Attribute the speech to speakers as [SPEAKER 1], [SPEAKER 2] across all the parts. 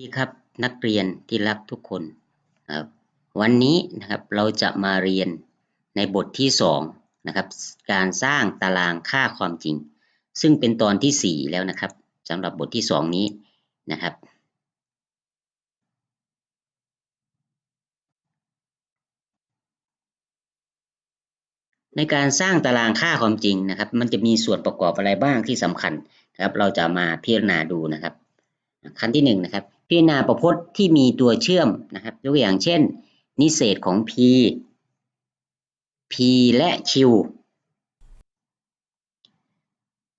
[SPEAKER 1] ดีครับนักเรียนที่รักทุกคนครับวันนี้นะครับเราจะมาเรียนในบทที่2นะครับการสร้างตารางค่าความจริง ซึ่งเป็นตอนที่ 4 แล้วนะครับสำหรับบทที่ 2 นี้นะครับ ในการสร้างตารางค่าความจริงนะครับ มันจะมีส่วนประกอบอะไรบ้างที่สำคัญนะครับ เราจะมาพิจารณาดูนะครับขั้นที่1นะครับ พิจารณาประพจน์ที่มีตัวเชื่อมนะครับยกตัวอย่างเช่น นิเศษของ p p และ q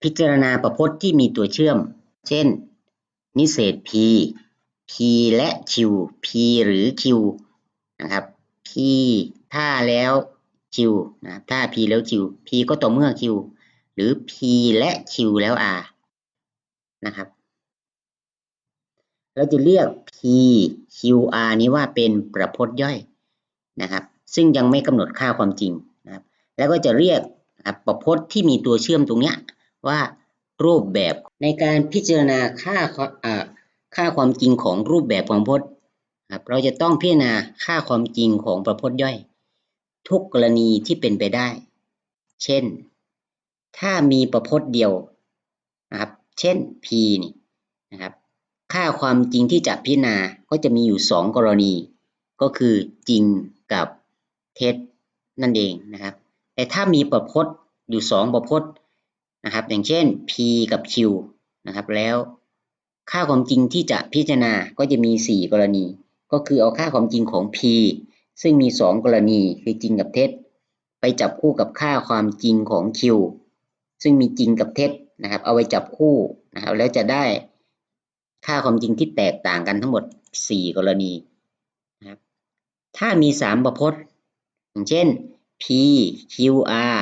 [SPEAKER 1] พิจารณาประพจน์ที่มีตัวเชื่อม เช่น นิเศษ p p และ q p หรือ q นะครับ p ถ้าแล้ว q นะถ้า p แล้ว q p ก็ต่อเมื่อ q หรือ p และ q แล้ว r นะครับ เราจะเรียก P Q R นี้ว่าเป็นประพจน์ย่อยนะครับ ซึ่งยังไม่กำหนดค่าความจริงนะครับ แล้วก็จะเรียกประพจน์ที่มีตัวเชื่อมตรงนี้ว่ารูปแบบในการพิจารณาค่าค่าความจริงของรูปแบบของพจน์ครับเราจะต้องพิจารณาค่าความจริงของประพจน์ย่อย ทุกกรณีที่เป็นไปได้ เช่น ถ้ามีประพจน์เดียวนะครับ เช่น P นี่นะครับ ค่าความจริงที่จะพิจารณาก็จะมีอยู่ 2 กรณี ก็คือจริงกับเท็จนั่นเองนะครับ แต่ถ้ามีประพจน์อยู่ 2 ประพจน์นะครับ อย่างเช่น p กับ q นะครับ แล้วค่าความจริงที่จะพิจารณาก็จะมี 4 กรณี ก็คือเอาค่าความจริงของ p ซึ่งมี 2 กรณีคือจริงกับเท็จ ไปจับคู่กับค่าความจริงของ q ซึ่งมีจริงกับเท็จนะครับ เอาไปจับคู่นะครับ แล้วจะได้ ค่าความจริงที่แตกต่างกันทั้งหมด 4 กรณีนะครับถ้ามี 3 ประพจน์ อย่างเช่น p q r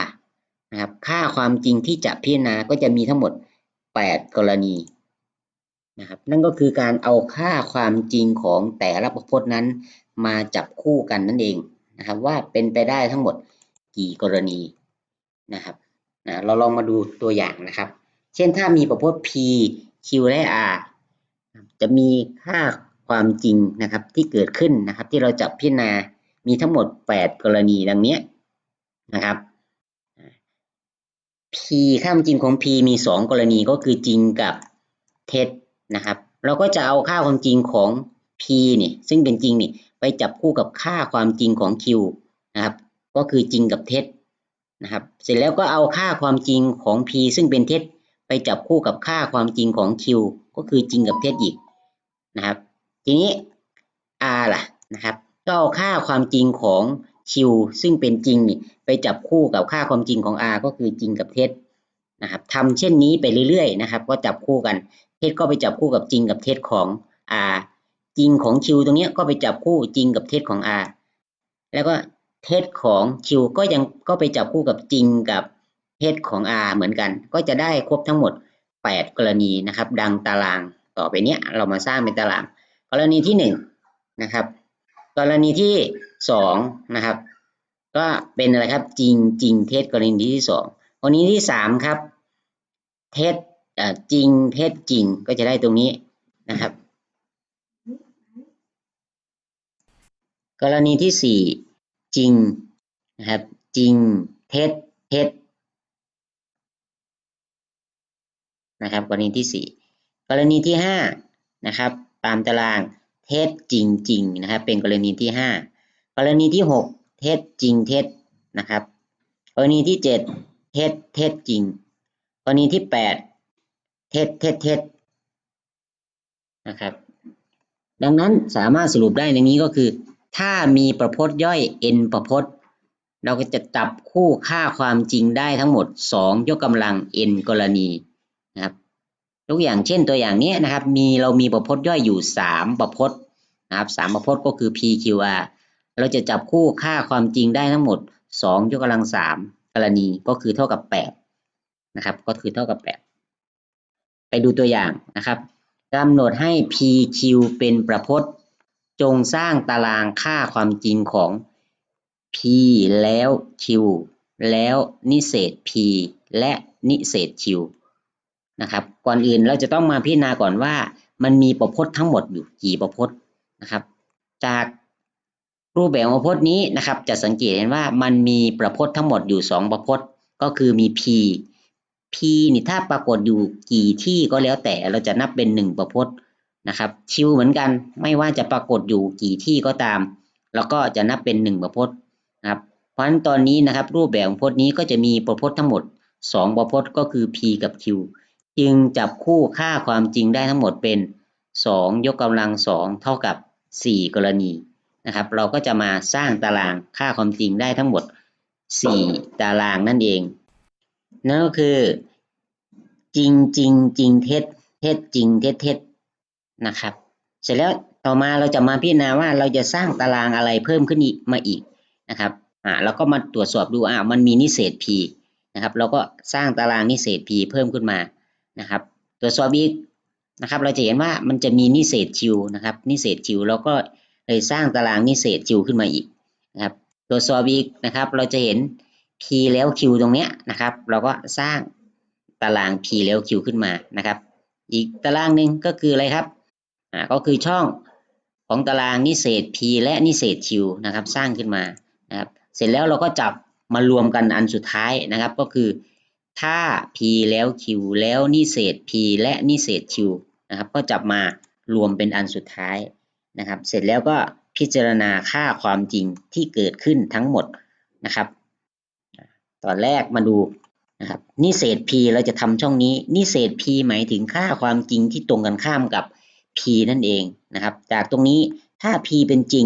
[SPEAKER 1] นะครับค่าความจริงที่จะพิจารณาก็จะมีทั้งหมด 8 กรณีนะครับนั่นก็คือการเอาค่าความจริงของแต่ละประพจน์นั้น มาจับคู่กันนั่นเองนะครับว่าเป็นไปได้ทั้งหมดกี่กรณีนะครับนะเราลองมาดูตัวอย่างนะครับ เช่นถ้ามีประพจน์ p q และ r จะมีค่าความจริงนะครับที่เกิดขึ้นนะครับ ที่เราจะพิจารณา มีทั้งหมด 8 กรณีดังนี้นะครับ P ค่าความจริงของ P มี 2 กรณีก็คือจริงกับเท็จนะครับ เราก็จะเอาค่าความจริงของ P นี่ซึ่งเป็นจริงนี่ไปจับคู่กับค่าความจริงของ Q นะครับ ก็คือจริงกับเท็จนะครับ เสร็จแล้วก็เอาค่าความจริงของ P ซึ่งเป็นเท็จ ไปจับคู่กับค่าความจริงของ Q ก็คือจริงกับเท็จอีกนะครับ ทีนี้ R ล่ะนะครับก็เอาค่าความจริงของ Q ซึ่งเป็นจริงนี่ไปจับคู่กับค่าความจริงของ R ก็คือจริงกับเท็จนะครับทำเช่นนี้ไปเรื่อยๆนะครับ ก็จับคู่กัน เท็จก็ไปจับคู่กับจริงกับเท็จของ R จริงของ Q ตรงนี้ก็ไปจับคู่จริงกับเท็จของ R แล้วก็เท็จของ Q ก็ยังก็ไปจับคู่กับจริงกับ เท็จของ R เหมือนกัน ก็จะได้ครบทั้งหมด 8 กรณีนะครับ ดังตารางต่อไปนี้เรามาสร้างเป็นตาราง กรณีที่1นนะครับ กรณีที่ 2 นะครับ ก็เป็นอะไรครับจริงจริงเท็จกรณีที่ 2 กรณีที่ 3 ครับ เท็จจริงเท็จจริงก็จะได้ตรงนี้นะครับ กรณีที่ 4 จริงนะครับจริงเท็จเท็จ นะครับ กรณีที่ 4 กรณีที่5นะครับตามตารางเท็จจริงจริงนะครับเป็นกรณีที่ 5 กรณีที่ 6 เท็จจริงเท็จนะครับ กรณีที่ 7 เท็จเท็จจริง กรณีที่ 8 เท็จเท็จเท็จนะครับดังนั้นสามารถสรุปได้ในนี้ก็คือ ถ้ามีประพจน์ย่อย n ประพจน์ เราก็จะจับคู่ค่าความจริงได้ทั้งหมด 2 ยกกำลัง n กรณี นะครับยกอย่างเช่นตัวอย่างนี้นะครับ มีเรามีประพจน์ย่อยอยู่ 3 ประพจน์นะครับสประพจน์ก็คือ PQR เราจะจับคู่ค่าความจริงได้ทั้งหมด 2 ยกกำลัง 3 กรณีก็คือเท่ากับ 8 นะครับ ก็คือเท่ากับ 8 ไปดูตัวอย่างนะครับกำหนดให้ PQ เป็นประพจน์จงสร้างตารางค่าความจริงของ P แล้ว Q แล้วนิเศษ P และนิเศษ Q นะครับ ก่อนอื่นเราจะต้องมาพิจารณาก่อนว่า มันมีประพจน์ทั้งหมดอยู่กี่ประพจน์นะครับ จากรูปแบบประพจน์นี้นะครับ จะสังเกตเห็นว่ามันมีประพจน์ทั้งหมดอยู่สองประพจน์ ก็คือมี p p นี่ถ้าปรากฏอยู่กี่ที่ก็แล้วแต่เราจะนับเป็นหนึ่งประพจน์นะครับชิวเหมือนกันไม่ว่าจะปรากฏอยู่กี่ที่ก็ตามเราก็จะนับเป็นหนึ่งประพจน์นะครับเพราะฉะนั้นตอนนี้นะครับ รูปแบบของพจน์นี้ก็จะมีประพจน์ทั้งหมดสองประพจน์ก็คือ p กับ q จึงจับคู่ค่าความจริงได้ทั้งหมดเป็น 2 ยกกำลังสองเท่ากับ 4 กรณีนะครับ เราก็จะมาสร้างตารางค่าความจริงได้ทั้งหมด 4 ตารางนั่นเอง นั่นก็คือ จริงจริงจริงเท็จเท็จจริงเท็จเท็จนะครับ เสร็จแล้วต่อมาเราจะมาพิจารณาว่าเราจะสร้างตารางอะไรเพิ่มขึ้นมาอีกนะครับอ่าเราก็มาตรวจสอบดูอ่ามันมีนิเศษ p นะครับ เราก็สร้างตารางนิเศษ p เพิ่มขึ้นมา นะครับตรวจสอบอีกนะครับเราจะเห็นว่ามันจะมีนิเศษ q นะครับนิเศษ q เราก็เลยสร้างตารางนิเศษ q ขึ้นมาอีกนะครับตรวจสอบอีกนะครับเราจะเห็น p แล้ว q ตรงเนี้ยนะครับ เราก็สร้างตาราง p แล้ว q ขึ้นมานะครับ อีกตารางหนึ่งก็คืออะไรครับอ่าก็คือช่องของตารางนิเศษ p และนิเศษ q นะครับสร้างขึ้นมานะครับเสร็จแล้วเราก็จับมารวมกันอันสุดท้ายนะครับ ก็คือ ถ้า p แล้ว q แล้วนิเศษ p และนิเศษ q นะครับ ก็จับมารวมเป็นอันสุดท้ายนะครับ เสร็จแล้วก็พิจารณาค่าความจริงที่เกิดขึ้นทั้งหมดนะครับ ตอนแรกมาดูนะครับนิเศษ p เราจะทำช่องนี้นิเศษ p หมายถึงค่าความจริงที่ตรงกันข้ามกับ p นั่นเองนะครับ จากตรงนี้ถ้า p เป็นจริง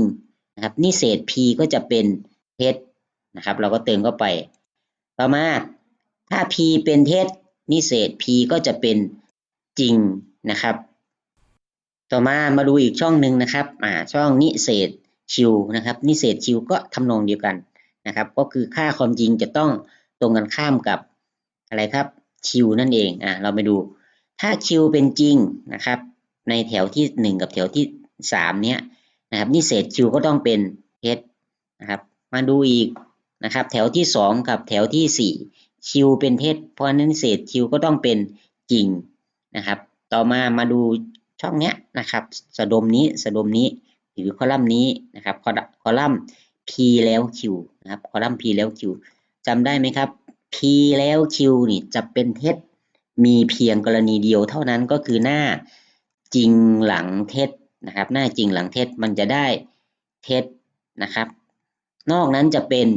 [SPEAKER 1] นะครับนิเศษ p ก็จะเป็นเท็จนะครับ เราก็เติมเข้าไป ต่อมา ถ้า p เป็นเท็จนิเศษ p ก็จะเป็นจริงนะครับ ต่อมามาดูอีกช่องหนึ่งนะครับอ่าช่องนิเศษ q นะครับ นิเศษ q ก็ทำนองเดียวกันนะครับ ก็คือค่าความจริงจะต้องตรงกันข้ามกับอะไรครับ q นั่นเองอ่าเราไปดูถ้า q เป็นจริงนะครับ ในแถวที่หนึ่งกับแถวที่สามเนี้ยนะครับนิเศษ q ก็ต้องเป็นเท็จนะครับ มาดูอีกนะครับ แถวที่สองกับแถวที่ สี่ q เป็นเท็จเพราะนั้นเศษ q ก็ต้องเป็นจริงนะครับ ต่อมามาดูช่องเนี้ยนะครับสะดมนี้สะดมนี้หรือคอลัมน์นี้นะครับคอลัมน์คอลัมน์ p แล้ว q นะครับคอลัมน์ p แล้ว q จำได้ไหมครับ p แล้ว q นี่จะเป็นเท็จมีเพียงกรณีเดียวเท่านั้นก็คือหน้าจริงหลังเท็จนะครับ หน้าจริงหลังเท็จมันจะได้เท็จนะครับ นอกนั้นจะเป็น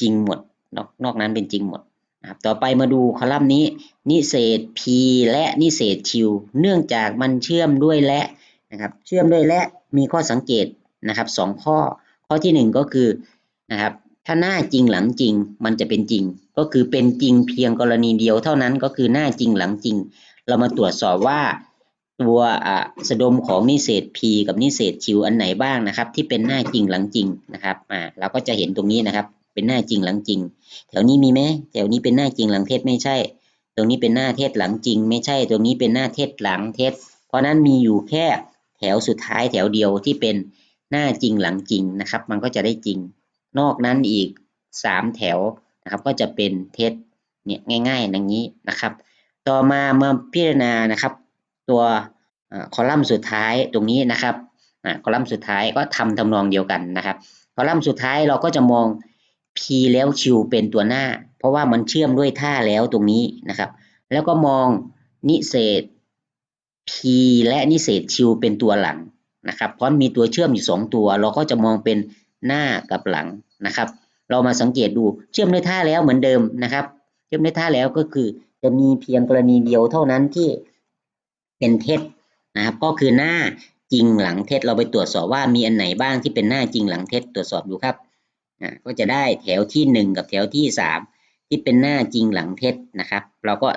[SPEAKER 1] จริงหมดนอกนอกนั้นเป็นจริงหมด นะครับต่อไปมาดูคอลัมน์นี้ นิเศษ p และนิเศษ q เนื่องจากมันเชื่อมด้วยและนะครับ เชื่อมด้วยและมีข้อสังเกตนะครับสองข้อ ข้อที่หนึ่งก็คือนะครับถ้าหน้าจริงหลังจริงมันจะเป็นจริง ก็คือเป็นจริงเพียงกรณีเดียวเท่านั้นก็คือหน้าจริงหลังจริง เรามาตรวจสอบว่าตัวอ่าสะดมของนิเศษ p กับนิเศษ q อันไหนบ้างนะครับ ที่เป็นหน้าจริงหลังจริงนะครับอ่าเราก็จะเห็นตรงนี้นะครับ เป็นหน้าจริงหลังจริง แถวนี้มีไหมแถวนี้เป็นหน้าจริงหลังเท็จไม่ใช่ ตรงนี้เป็นหน้าเท็จหลังจริง ไม่ใช่ ตรงนี้เป็นหน้าเท็จหลังเท็จเพราะนั้นมีอยู่แค่แถวสุดท้ายแถวเดียวที่เป็นหน้าจริงหลังจริงนะครับ มันก็จะได้จริง นอกนั้นอีกสามแถวนะครับ ก็จะเป็นเท็จเนี่ยง่ายๆอย่างนี้นะครับ ต่อมาเมื่อพิจารณานะครับ ตัวคอลัมน์สุดท้ายตรงนี้นะครับคอลัมน์สุดท้ายก็ทำทำนองเดียวกันนะครับ คอลัมน์สุดท้ายเราก็จะมอง p แล้ว q เป็นตัวหน้า เพราะว่ามันเชื่อมด้วยท่าแล้วตรงนี้นะครับ แล้วก็มองนิเศษ p และนิเศษ q เป็นตัวหลังนะครับเพราะมีตัวเชื่อมอยู่สองตัว เราก็จะมองเป็นหน้ากับหลังนะครับ เรามาสังเกตดูเชื่อมด้วยท่าแล้วเหมือนเดิมนะครับ เชื่อมด้วยท่าแล้วก็คือ จะมีเพียงกรณีเดียวเท่านั้นที่เป็นเท็จนะครับก็คือหน้าจริงหลังเท็จเราไปตรวจสอบว่ามีอันไหนบ้างที่เป็นหน้าจริงหลังเท็จตรวจสอบดูครับ ก็จะได้แถวที่หนึ่งกับแถวที่สามที่เป็นหน้าจริงหลังเท็จนะครับ เราก็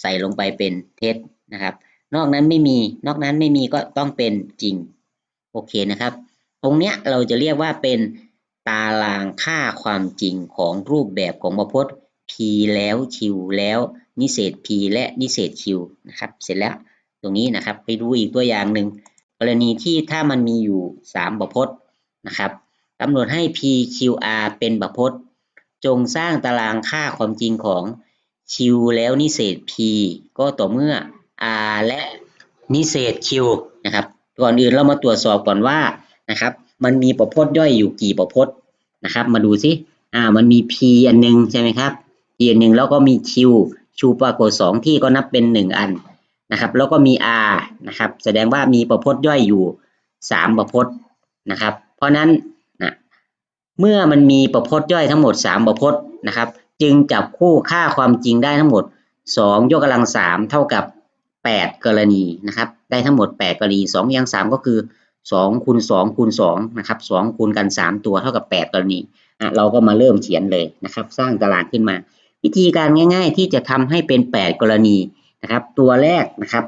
[SPEAKER 1] ใส่ลงไปเป็นเท็จนะครับ นอกนั้นไม่มี นอกนั้นไม่มีก็ต้องเป็นจริง โอเคนะครับ ตรงเนี้ยเราจะเรียกว่าเป็นตารางค่าความจริงของรูปแบบของประพจน์ p แล้ว q แล้วนิเศษ p และนิเศษ q นะครับ เสร็จแล้วตรงนี้นะครับ ไปดูอีกตัวอย่างหนึ่งกรณีที่ถ้ามันมีอยู่ 3 ประพจน์นะครับ กำหนดให้ p q r เป็นประพจน์ จงสร้างตารางค่าความจริงของ q แล้วนิเศษ p ก็ต่อเมื่อ r และนิเศษ q นะครับ ก่อนอื่นเรามาตรวจสอบก่อนว่านะครับ มันมีประพจน์ย่อยอยู่กี่ประพจน์นะครับ มาดูซิอ่า มันมี p อันหนึงใช่ไหมครับ p อันหนึ่งแล้วก็มี q q ปรากฏสองที่ก็นับเป็นหนึ่งอันนะครับ แล้วก็มี r นะครับ แสดงว่ามีประพจน์ย่อยอยู่สามประพจน์นะครับ เพราะนั้น เมื่อมันมีประพจน์ย่อยทั้งหมดสามประพจน์นะครับ จึงจับคู่ค่าความจริงได้ทั้งหมดสองยกกำลังสามเท่ากับแปดกรณีนะครับ ได้ทั้งหมดแปดกรณีสองยกกำลังสามก็คือสองคูณสองคูณสองนะครับสองคูณกันสามตัวเท่ากับแปดกรณีอะเราก็มาเริ่มเขียนเลยนะครับ สร้างตารางขึ้นมา วิธีการง่าย ๆ ที่จะทำให้เป็นแปดกรณีนะครับ ตัวแรกนะครับ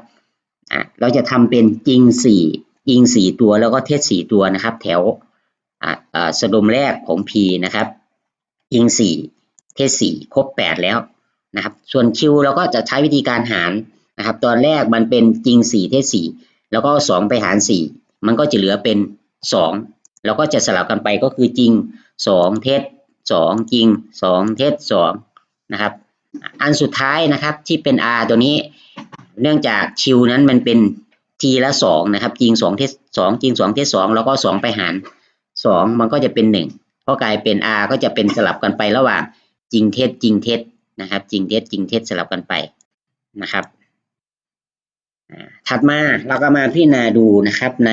[SPEAKER 1] อะเราจะทำเป็นจริงสี่จริงสี่ตัวแล้วก็เท็จสี่ตัวนะครับ แถว อะอ่าสดมแรกของ P นะครับจริงสี่เทสี่ครบแปดแล้วนะครับ ส่วน Q เราก็จะใช้วิธีการหารนะครับ ตอนแรกมันเป็นจริงสี่เทสี่แล้วก็เอาสองไปหารสี่มันก็จะเหลือเป็นสองเราก็จะสลับกันไปก็คือจริงสองเทสองจริงสองเทสองนะครับ อันสุดท้ายนะครับที่เป็น r ตัวนี้ เนื่องจาก q นั้นมันเป็น t ละสองนะครับ จริงสองเทสองจริงสองเทสองแล้วก็สองไปหาร สองมันก็จะเป็นหนึ่งเพราะกลายเป็น r ก็จะเป็นสลับกันไประหว่างจริงเท็จจริงเท็จนะครับจริงเท็จจริงเท็จสลับกันไปนะครับถัดมาเราก็มาพิจารณาดูนะครับใน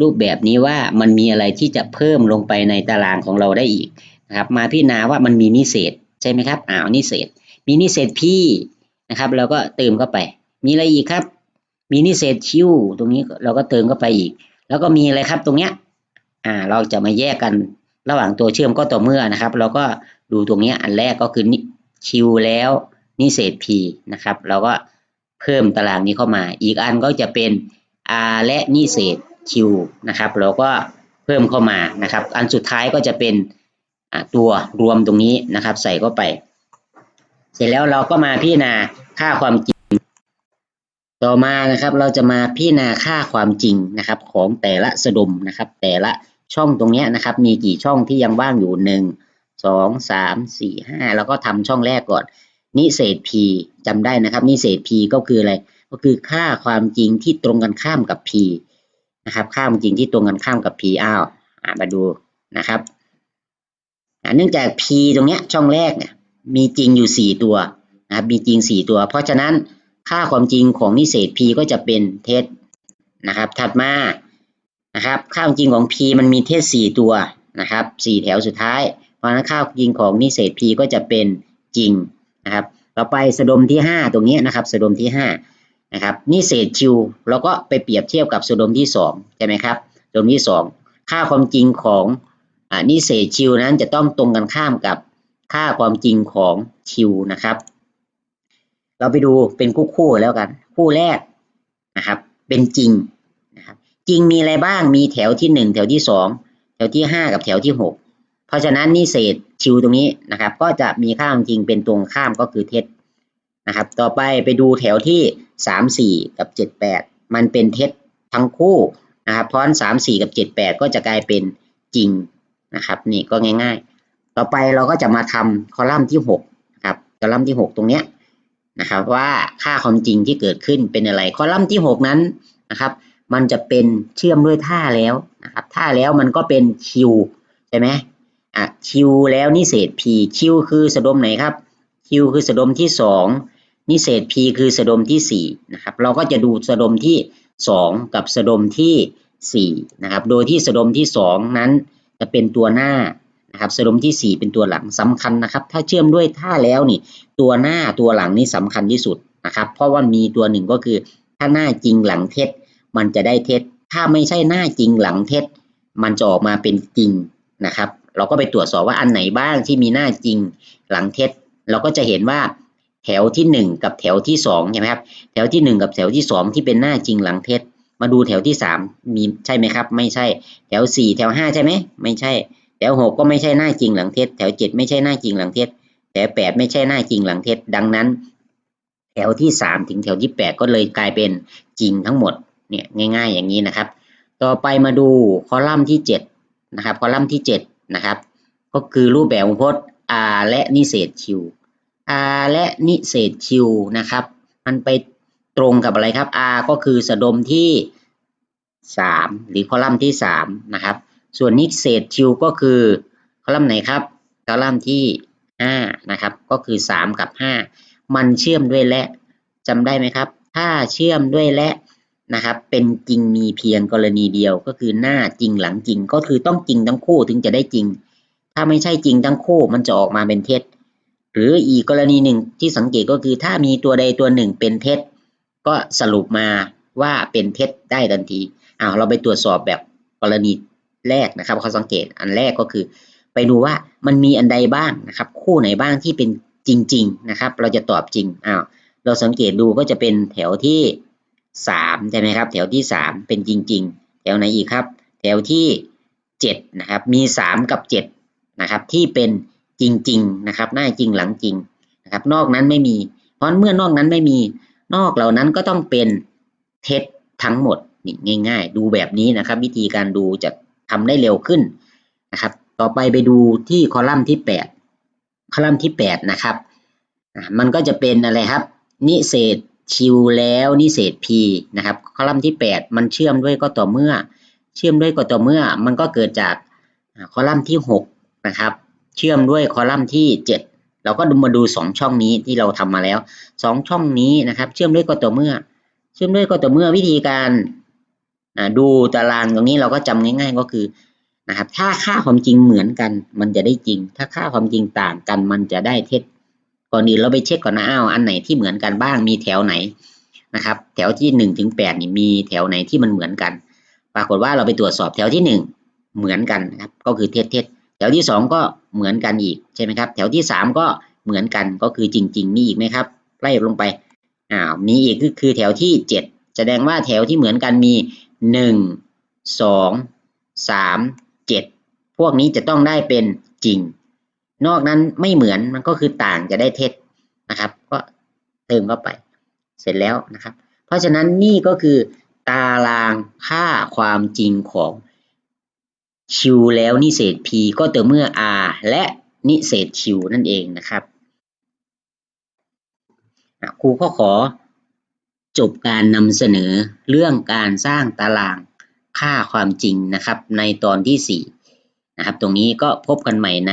[SPEAKER 1] รูปแบบนี้ว่ามันมีอะไรที่จะเพิ่มลงไปในตารางของเราได้อีกนะครับมาพิจารณาว่ามันมีนิเศษใช่ไหมครับอ้าวนิเศษ มีนิเศษพี่นะครับเราก็เติมเข้าไป มีอะไรอีกครับ มีนิเศษคิวตรงนี้เราก็เติมเข้าไปอีก แล้วก็มีอะไรครับตรงเนี้ย อ่าเราจะมาแยกกันระหว่างตัวเชื่อมก็ต่อเมื่อนะครับ เราก็ดูตรงนี้อันแรกก็คือคิวแล้วนิเศษ p นะครับ เราก็เพิ่มตารางนี้เข้ามา อีกอันก็จะเป็น r และนิเศษ q นะครับ เราก็เพิ่มเข้ามานะครับ อันสุดท้ายก็จะเป็นตัวรวมตรงนี้นะครับ ใส่เข้าไป เสร็จแล้วเราก็มาพิจารณาค่าความจริง ต่อมานะครับ เราจะมาพิจารณาค่าความจริงนะครับ ของแต่ละสดมนะครับ แต่ละ ช่องตรงนี้นะครับ มีกี่ช่องที่ยังว่างอยู่หนึ่งสองสามสี่ห้าแล้วก็ทำช่องแรกก่อน นิเศษ p จำได้นะครับ นิเศษ p ก็คืออะไร ก็คือค่าความจริงที่ตรงกันข้ามกับ p นะครับ ค่าความจริงที่ตรงกันข้ามกับ p อ้าวมาดูนะครับเนื่องจาก p ตรงนี้ช่องแรกเนี่ยมีจริงอยู่สี่ตัวนะครับมีจริงสี่ตัว เพราะฉะนั้นค่าความจริงของนิเศษ p ก็จะเป็นเท็จนะครับ ถัดมา นะครับค่าวจริงของ p มันมีเท็จสี่ตัวนะครับสี่แถวสุดท้าย เพราะนั้นค่าวจริงของนิเศษ p ก็จะเป็นจริงนะครับต่อไปสดมที่ห้าตรงนี้นะครับสดมที่ห้านะครับนิเศษ q เราก็ไปเปรียบเทียบกับสดมที่สองใช่ไหมครับสดมที่สองค่าความจริงของอนิเศษ q นั้นจะต้องตรงกันข้ามกับค่าความจริงของ Q นะครับ เราไปดูเป็นคู่คู่ๆแล้วกัน คู่แรกนะครับเป็นจริง จริงมีอะไรบ้างมีแถวที่หนึ่งแถวที่สองแถวที่ห้ากับแถวที่หกเพราะฉะนั้นนิเศษ Q ตรงนี้นะครับ ก็จะมีค่าความจริงเป็นตรงข้ามก็คือเท็จนะครับ ต่อไปไปดูแถวที่สามสี่กับเจ็ดแปดมันเป็นเท็จทั้งคู่นะครับเพราะสามสี่กับเจ็ดแปดก็จะกลายเป็นจริงนะครับ นี่ก็ง่าย ๆ ต่อไปเราก็จะมาทำคอลัมน์ที่6นะครับคอลัมน์ที่6ตรงเนี้ยนะครับว่าค่าความจริงที่เกิดขึ้นเป็นอะไร คอลัมน์ที่6นั้นนะครับ มันจะเป็นเชื่อมด้วยท่าแล้วนะครับท่าแล้วมันก็เป็น Q ใช่ไหมอะ Q แล้วนิเศษ P Q คือสะดมไหนครับ Q คือสะดมที่ 2นิเศษ P คือสะดมที่4นะครับเราก็จะดูสะดมที่ 2 กับสะดมที่4นะครับโดยที่สะดมที่ 2 นั้นจะเป็นตัวหน้านะครับสะดมที่ 4 เป็นตัวหลังสำคัญนะครับ ถ้าเชื่อมด้วยท่าแล้วนี่ตัวหน้าตัวหลังนี่สำคัญที่สุดนะครับเพราะว่ามีตัวหนึ่งก็คือถ้าหน้าจริงหลังเท็จ มันจะได้เท็จ ถ้าไม่ใช่หน้าจริงหลังเท็จ มันจะออกมาเป็นจริงนะครับ เราก็ไปตรวจสอบว่าอันไหนบ้างที่มีหน้าจริงหลังเท็จ เราก็จะเห็นว่าแถวที่ 1 กับแถวที่2ใช่ไหมครับ แถวที่ 1 กับแถวที่ 2 ที่เป็นหน้าจริงหลังเท็จ มาดูแถวที่ 3 มีใช่ไหมครับ ไม่ใช่ แถว 4 แถว 5 ใช่ไหมไม่ใช่ แถวหกก็ไม่ใช่หน้าจริงหลังเท็จ แถวเจ็ดไม่ใช่หน้าจริงหลังเท็จ แถวแปดไม่ใช่หน้าจริงหลังเท็จ ดังนั้น แถวที่สามถึงแถวที่แปดก็เลยกลายเป็นจริงทั้งหมด เนี่ยง่ายๆอย่างนี้นะครับ ต่อไปมาดูคอลัมน์ที่เจ็ดนะครับคอลัมน์ที่เจ็ดนะครับก็คือรูปแบบของพจน์ R และนิเศษ Q R และนิเศษ Q นะครับ มันไปตรงกับอะไรครับ R ก็คือสะดมที่3หรือคอลัมน์ที่3นะครับส่วนนิเศษชิวก็คือคอลัมน์ไหนครับคอลัมน์ที่5นะครับก็คือ 3 กับ 5 มันเชื่อมด้วยและจำได้ไหมครับ ถ้าเชื่อมด้วยและ นะครับ เป็นจริงมีเพียงกรณีเดียวก็คือหน้าจริงหลังจริง ก็คือต้องจริงทั้งคู่ถึงจะได้จริง ถ้าไม่ใช่จริงทั้งคู่มันจะออกมาเป็นเท็จ หรืออีกกรณีหนึ่งที่สังเกตก็คือถ้ามีตัวใดตัวหนึ่งเป็นเท็จ ก็สรุปมาว่าเป็นเท็จได้ทันทีอ้าวเราไปตรวจสอบแบบกรณีแรกนะครับเขาสังเกตอันแรกก็คือ ไปดูว่ามันมีอันใดบ้างนะครับ คู่ไหนบ้างที่เป็นจริง ๆ นะครับ เราจะตอบจริงอ้าวเราสังเกตดูก็จะเป็นแถวที่ สามใช่ไหมครับ แถวที่สามเป็นจริง ๆ แถวไหนอีกครับ แถวที่เจ็ดนะครับ มีสามกับเจ็ดนะครับ ที่เป็นจริง ๆ นะครับ หน้าจริงหลังจริงนะครับ นอกนั้นไม่มี เพราะเมื่อนอกนั้นไม่มี นอกเหล่านั้นก็ต้องเป็นเท็จทั้งหมดนี่ง่าย ๆ ดูแบบนี้นะครับ วิธีการดูจะทำได้เร็วขึ้นนะครับ ต่อไปไปดูที่คอลัมน์ที่8คอลัมน์ที่8นะครับ มันก็จะเป็นอะไรครับ นิเศษ ชิวแล้วนิเศษ p นะครับคอลัมน์ที่ 8 มันเชื่อมด้วยก็ต่อเมื่อ เชื่อมด้วยก็ต่อเมื่อ มันก็เกิดจากคอลัมน์ที่ 6 นะครับ เชื่อมด้วยคอลัมน์ที่ 7 เราก็ดูมาดู 2 ช่องนี้ที่เราทำมาแล้ว 2 ช่องนี้นะครับ เชื่อมด้วยก็ต่อเมื่อ เชื่อมด้วยก็ต่อเมื่อวิธีการดูตารางตรงนี้เราก็จำง่าย ๆ ก็คือนะครับ ถ้าค่าความจริงเหมือนกัน มันจะได้จริง ถ้าค่าความจริงต่างกัน มันจะได้เท็จ ก่อนอื่นเราไปเช็คก่อนนะอ้าวอันไหนที่เหมือนกันบ้างมีแถวไหนนะครับ แถวที่หนึ่งถึงแปดนี่มีแถวไหนที่มันเหมือนกัน ปรากฏว่าเราไปตรวจสอบแถวที่หนึ่งเหมือนกันนะครับ ก็คือเท็จเท็จแถวที่สองก็เหมือนกันอีกใช่ไหมครับ แถวที่สามก็เหมือนกันก็คือจริง ๆ มีอีกไหมครับไล่ลงไปอ้าวมีอีกก็คือแถวที่เจ็ดแสดงว่าแถวที่เหมือนกันมีหนึ่งสองสามเจ็ดพวกนี้จะต้องได้เป็นจริง นอกนั้นไม่เหมือนมันก็คือต่างจะได้เท็จนะครับ ก็เติมเข้าไป เสร็จแล้วนะครับ เพราะฉะนั้นนี่ก็คือตารางค่าความจริงของชิวแล้วนิเศษ p ก็ต่อเมื่อ r และนิเศษชิวนั่นเองนะครับครูก็ขอจบการนำเสนอเรื่องการสร้างตารางค่าความจริงนะครับ ในตอนที่4นะครับ ตรงนี้ก็พบกันใหม่ใน